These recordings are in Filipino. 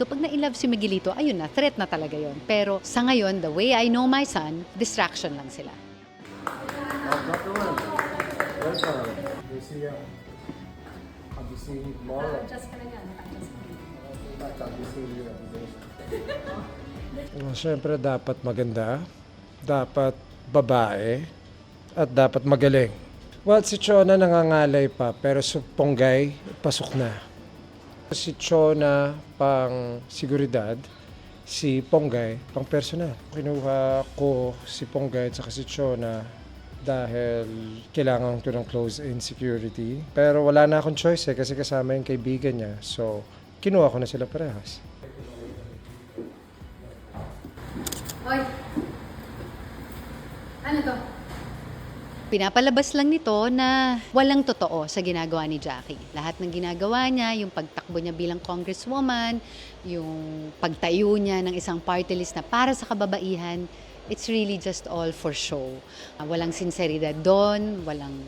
So pag na-inlove si Miguelito, ayun na, threat na talaga yon. Pero sa ngayon, the way I know my son, distraction lang sila. Oh, Dr. Wan, welcome. We see you. Have you seen tomorrow? Just ka na yan. Have you seen you every day? Well, Siyempre, dapat maganda, dapat babae, at dapat magaling. Well, si Chona nangangalay pa, pero si Ponggay, pasok na. Si Chona pang seguridad, si Ponggay pang personal. Kinuha ko si Ponggay at saka si Chona dahil kailangan ko ng close-in security. Pero wala na akong choice eh, kasi kasama yung kaibigan niya. So, kinuha ko na sila parehas. Hoy! Ano to? Pinapalabas lang nito na walang totoo sa ginagawa ni Jackie. Lahat ng ginagawa niya, yung pagtakbo niya bilang congresswoman, yung pagtayo niya ng isang party list na para sa kababaihan, it's really just all for show. Ah, Walang sinseridad doon, walang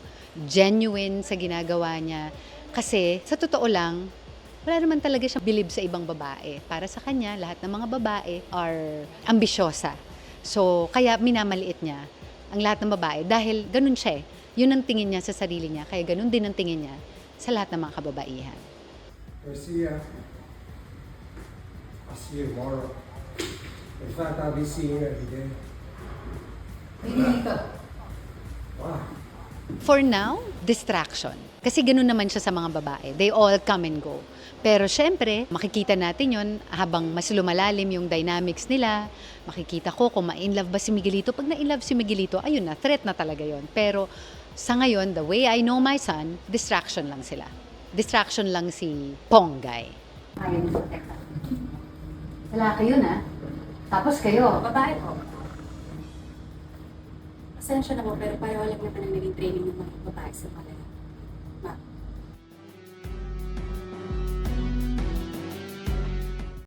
genuine sa ginagawa niya. Kasi sa totoo lang, wala naman talaga siyang bilib sa ibang babae. Para sa kanya, lahat ng mga babae are ambisyosa. So, kaya minamaliit niya ang lahat ng babae dahil ganun siya eh. Yun ang tingin niya sa sarili niya, kaya ganun din ang tingin niya sa lahat ng mga kababaihan. Garcia, I'll see you tomorrow. In fact, I'll be seeing you every day. Wow. For now, distraction. Kasi ganun naman siya sa mga babae. They all come and go. Pero syempre, makikita natin yon habang mas lumalalim yung dynamics nila. Makikita ko kung ma-inlove ba si Miguelito. Pag na-inlove si Miguelito, ayun na, threat na talaga yon. Pero sa ngayon, the way I know my son, distraction lang sila. Distraction lang si Ponggay. Ayaw niyo protekta. Lalaki yun, ha? Tapos kayo. Babae po. Pasensya na po, pero paliwalag naman ang naging training ng mga babae sa kanila.